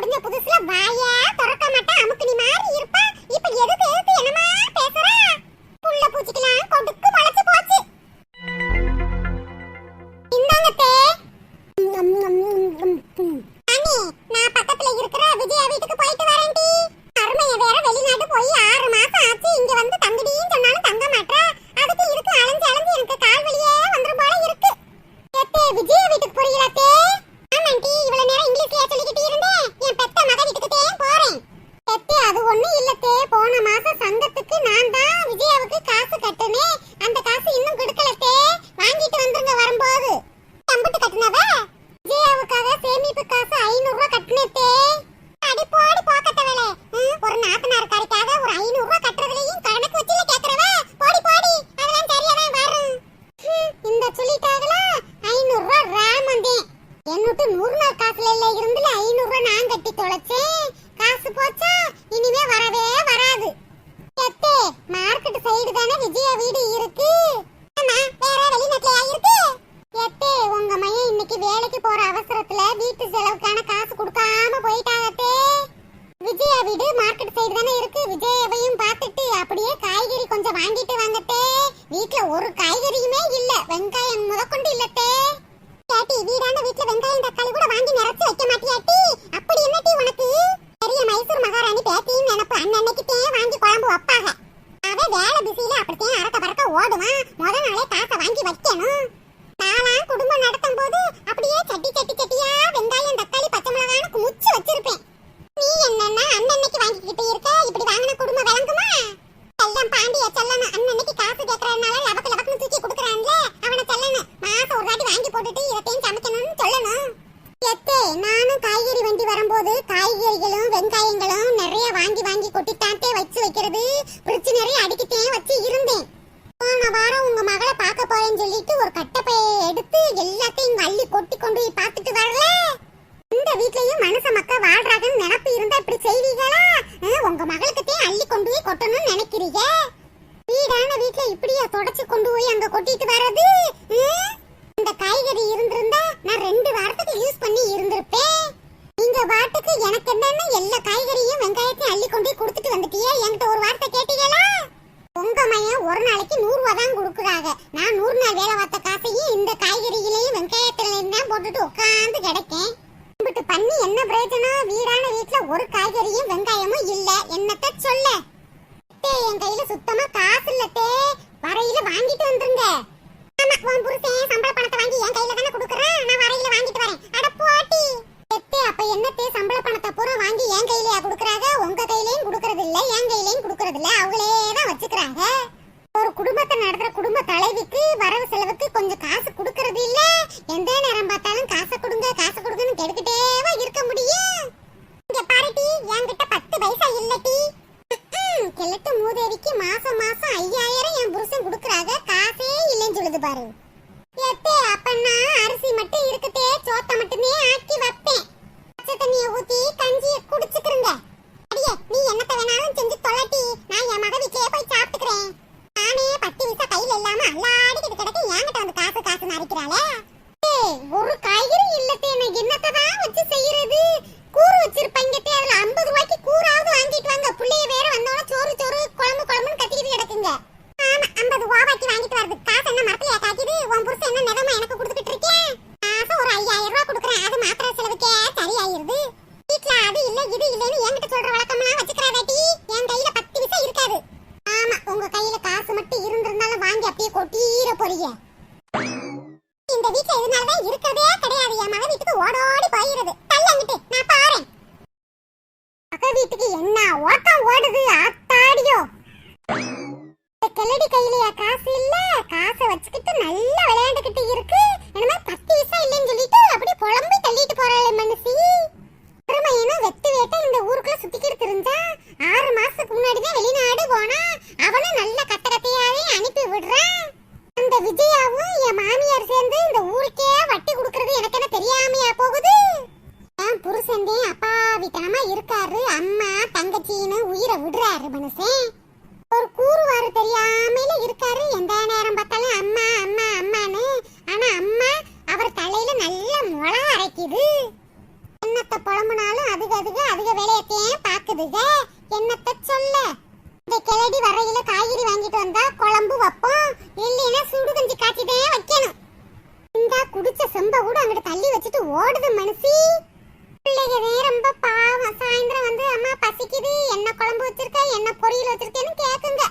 முடிஞ்ச புதுசுல வாயே குருநாள் காசுல எல்லாம் இருந்து ஐநூறு ரூபாய் நான் கட்டி தொலைச்சேன். காசு போச்சா? இனிமே வரவே வராது. மார்க்கெட் சைடு தானே விஜய வீடு இருக்கு. உங்க மையம் இன்னைக்கு வேலைக்கு போற அவசரத்துல வீட்டு செலவுக்கான காசு கொடுக்காம போயிட்டாகத்தே விஜயா வீடு மார்க்கெட் சைடு தானே இருக்கு. விஜயாவையும் பார்த்துட்டு அப்படியே காய்கறி கொஞ்சம் வாங்கிட்டு வாங்கத்தே வீட்டுல ஒரு காய்கறியுமே இல்ல. வெங்காயம் முதற்கொண்டு இல்லத்தே கேட்டி வீடான வீட்டுல வெங்காயம் தக்காளி வைக்க மாட்டியாட்டி? அப்படி என்ன டீ உனக்கு? பெரிய மைசூர் மகாராணி பேத்தியும் நினப்பு அன்னன்னைக்கு வாங்கி குழம்பு வைப்பாங்க. அவ வேலை பிஸியில அப்படித்தான் அரக்க பறக்க ஓடுவான். முத நாளே காசை வாங்கி வைக்கணும் நான்லாம் குடும்பம் நடத்தும் போது அப்படியே சட்டி சட்டி சட்டியா வெங்காயம் தக்காளி பச்சை மிளகான்னு குமிச்சு வச்சிருப்பேன் நீ என்னன்னா அன்னன்னைக்கு வாங்கிக்கிட்டு இருக்க இப்படி வாங்கின குடும்பம் விளங்குமா செல்லம் பாண்டிய செல்லணும் அன்னன்னைக்கு காசு கேட்கறதுனால லபக்கு லபக்குன்னு தூக்கி கொடுக்குறான்ல அவனை செல்லணும் மாசம் ஒரு வாட்டி வாங்கி போட்டுட்டு இதத்தையும் சமைக்கணும்னு சொல்லணும் எத்தே நானும் காய்கறி போது காய்கறிகளும் வெங்காயங்களும் நிறைய வாங்கி வாங்கி கொட்டிட்டாட்டே வச்சு வைக்கிறது. பிரிச்சு நிறைய அடிக்கிட்டே வச்சு இருந்தேன். போன வாரம் உங்க மகளை பார்க்க போறேன்னு சொல்லிட்டு ஒரு கட்டப்பையை எடுத்து எல்லாத்தையும் அள்ளி கொட்டி கொண்டு போய் பார்த்துட்டு வரல. இந்த வீட்லயும் மனுஷ மக்க வாழ்றாங்கன்னு நினப்பு இருந்தா இப்படி செய்வீங்களா? உங்க மகளுக்கிட்டே அள்ளி கொண்டு போய் கொட்டணும்னு நினைக்கிறீங்க? வீடான வீட்டுல இப்படியா தொடச்சு கொண்டு போய் அங்க கொட்டிட்டு வர்றது? எனக்கு எல்லா காய்கறியும் வெங்காயத்தையும் அள்ளி கொண்டு கொடுத்துட்டு வந்துட்டியே? என்கிட்ட ஒரு வார்த்தை கேட்டீங்களா? உங்க மையம் ஒரு நாளைக்கு நூறு ரூபா தான் கொடுக்குறாங்க. நான் நூறு நாள் வேலை பார்த்த காசையும் இந்த காய்கறிகளையும் வெங்காயத்திலையும் தான் போட்டுட்டு உட்காந்து கிடைக்கேன். இப்படி பண்ணி என்ன பிரயோஜனம்? வீடான வீட்ல ஒரு காய்கறியும் வெங்காயமும் இல்ல. என்னத்த சொல்ல? என் கையில சுத்தமா காசு இல்லத்தே. வரையில வாங்கிட்டு வந்துருங்க. ஆமா உன் புருஷன் சம்பள பணத்தை வாங்கி என் கையில தானே கொடுக்குறேன்? நான் வரையில வாங்கிட்டு வரேன். அட போட்டி எத்தே அப்ப என்னத்தே சம்பள பணத்தை பூரா வாங்கி என் கையிலயா கொடுக்குறாங்க உங்க கையிலயும் கொடுக்கறது இல்ல என் கையிலயும் கொடுக்கறது இல்ல அவங்களே தான் வச்சுக்கிறாங்க ஒரு குடும்பத்தை நடத்துற குடும்ப தலைவிக்கு வரவு செலவுக்கு கொஞ்சம் காசு கொடுக்கறது இல்ல எந்த நேரம் பார்த்தாலும் காசை கொடுங்க காசை கொடுங்கன்னு கெடுக்கிட்டேவா இருக்க முடியும் இங்க பாருட்டி என்கிட்ட பத்து பைசா இல்லட்டி கிழட்டு மூதேவிக்கு மாசம் மாசம் ஐயாயிரம் என் புருஷன் குடுக்குறாங்க காசே இல்லைன்னு சொல்லுது பாரு. எத்தே அப்பன்னா அரிசி மட்டும் இருக்கத்தே சோத்த மட்டுமே ஆக்கி வைப்பேன். பச்சை தண்ணிய ஊத்தி கஞ்சிய குடிச்சுக்கிறங்க அடியே நீ என்னத்த வேணாலும் செஞ்சு தொலட்டி நான் என் மக வீட்லயே போய் சாப்பிட்டுக்கிறேன். நானே பத்து விசா கையில இல்லாம அல்லாடிக்கிட்டு கிடக்க என்கிட்ட வந்து காசு காசு நரைக்கிறாளே ஏய், ஒரு காய்கறி இல்லத்தே நான் என்னத்தை தான் வச்சு செய்யறது கூறு வச்சிருப்பாங்க தே, அதுல ஐம்பது ரூபாய்க்கு கூறாவது வாங்கிட்டு வாங்க புள்ளைய வேற வந்தோட சோறு சோறு குழம்பு குழம்புன்னு கத்திக்கிட்டு கிடக்குங்க ஆமா ஐம்பது ரூபாய்க்கு வாங்கிட்டு வருது காசு என்ன மரத்துல காக்கிது உன் புருஷன் என்ன நிதமா எனக்கு கொடுத்துக்கிட்டு இருக்கேன் மாசம் ஒரு ஐயாயிரம் ரூபாய் கொடுக்குறேன் அது மாத்திரை செலவுக்கே சரியாயிருது வீட்ல அது இல்ல இது இல்லன்னு என்கிட்ட சொல்ற வழக்கம்லாம் வச்சுக்கிறாதாட்டி என் கையில பத்து விசா இருக்காது ஆமா உங்க கையில காசு மட்டும் இருந்திருந்தாலும் வாங்கி அப்படியே கொட்டீர போறீங்க இந்த வீட்ல இதனாலதான் இருக்கிறதே கிடையாது என் மக வீட்டுக்கு ஓடோடி போயிருது தள்ளங்கிட்டு நான் பாறேன் மக வீட்டுக்கு என்ன ஓட்டம் ஓடுது ஆத்தாடியோ இந்த கிளடி கையிலயா காசு இல்ல காசை வச்சுக்கிட்டு நல்லா விளையாண்டுகிட்டு இருக்கு என்னமா பத்து விஷயம் இல்லைன்னு சொல்லிட்டு அப்படியே புலம்பி தள்ளிட்டு போறாளே மனுஷி பெருமையனும் வெத்து வேட்ட இந்த ஊருக்குள்ள சுத்திக்கிட்டு தெரிஞ்சா ஆறு மாசத்துக்கு முன்னாடி தான் வெளிநாடு போனா அவனும் நல்ல கத்த கத்தையாவே அனுப்பி விடுறான் மாமியாவும் என் மாமியார் சேர்ந்து இந்த ஊருக்கே வட்டி கொடுக்கறது எனக்கு என்ன தெரியாமையா போகுது? என் புருஷன்டே அப்பாவித்தனமா இருக்காரு. அம்மா தங்கச்சின்னு உயிரை விடுறாரு மனுஷன். ஒரு கூறுவாரு தெரியாமையில இருக்காரு. எந்த நேரம் பார்த்தாலும் அம்மா அம்மா அம்மான்னு. ஆனா அம்மா அவர் தலையில நல்ல முளை அரைக்குது. என்னத்த புலம்புனாலும் அதுக அதுக அதுக வேலையத்தையும் பாக்குதுக என்னத்த சொல்ல? இந்த கிளடி வரையில காய்கறி வாங்கிட்டு வந்தா குழம்பு வைப்போம். இல்லைன்னா சுடு கஞ்சி காய்ச்சிதே வைக்கணும். இந்த குடிச்ச செம்ப கூட அங்கிட்டு தள்ளி வச்சுட்டு ஓடுது மனசி பிள்ளைகவே ரொம்ப பாவம். சாயந்தரம் வந்து அம்மா பசிக்குது. என்ன குழம்பு வச்சிருக்க? என்ன பொரியல் வச்சிருக்கேன்னு கேக்குங்க.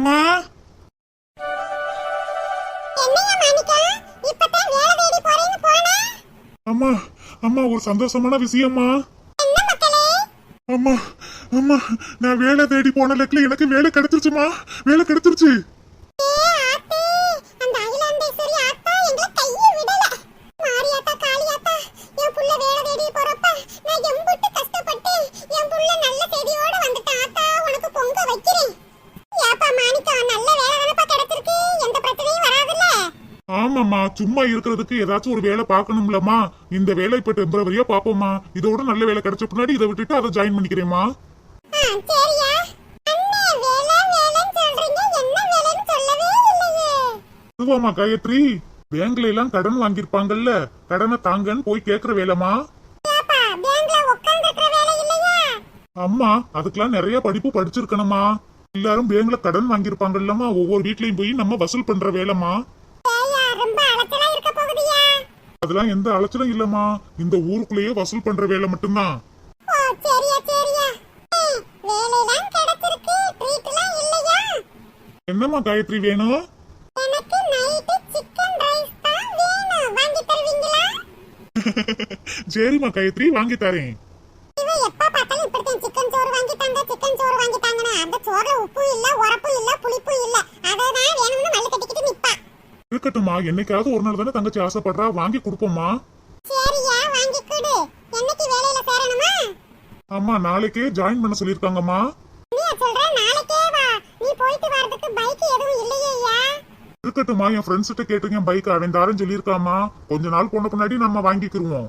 அம்மா. அம்மா அம்மா ஒரு சந்தோஷமான விஷயம்மா. அம்மா அம்மா நான் வேலை தேடி போன லெக்கில் எனக்கு வேலை கிடைச்சிருச்சுமா? வேலை கிடைச்சிருச்சு. ஆமாம்மா சும்மா இருக்கிறதுக்கு ஏதாச்சும் ஒரு வேலை பார்க்கணும்லம்மா. இந்த வேலை இப்ப டெம்பரவரியா பாப்போம்மா இதோட நல்ல வேலை கிடைச்ச பின்னாடி இதை விட்டுட்டு அதை ஜாயின் பண்ணிக்கிறேம்மா. அதுவாமா காயத்ரி. பேங்க்ல எல்லாம் கடன் வாங்கியிருப்பாங்கல்ல. கடனை தாங்கன்னு போய் கேக்குற வேலைமா அம்மா அதுக்கெல்லாம் நிறைய படிப்பு படிச்சிருக்கணுமா எல்லாரும் பேங்க்ல கடன் வாங்கியிருப்பாங்கல்லம்மா. ஒவ்வொரு வீட்லயும் போய் நம்ம வசூல் பண்ற வேலைமா அதெல்லாம் எந்த அலைச்சலும் இல்லம்மா. இந்த ஊருக்குள்ளேயே வசூல் பண்ற வேலை மட்டும்தான். என்னம்மா காயத்ரி வேணும்? சரிம்மா காயத்ரி வாங்கி தரேன். இருக்கட்டும்மா. என்னைக்காவது ஒரு நாள் தானே தங்கச்சி ஆசைப்படுறா. வாங்கி கொடுப்போம்மா. அம்மா நாளைக்கே ஜாயின் பண்ண சொல்லிருக்காங்கம்மா இருக்கட்டும்மா என் ஃப்ரெண்ட்ஸ் கிட்ட கேட்டுங்க. பைக் அவன் சொல்லிருக்காமா கொஞ்ச நாள் போன பின்னாடி நம்ம வாங்கிக்கிருவோம்.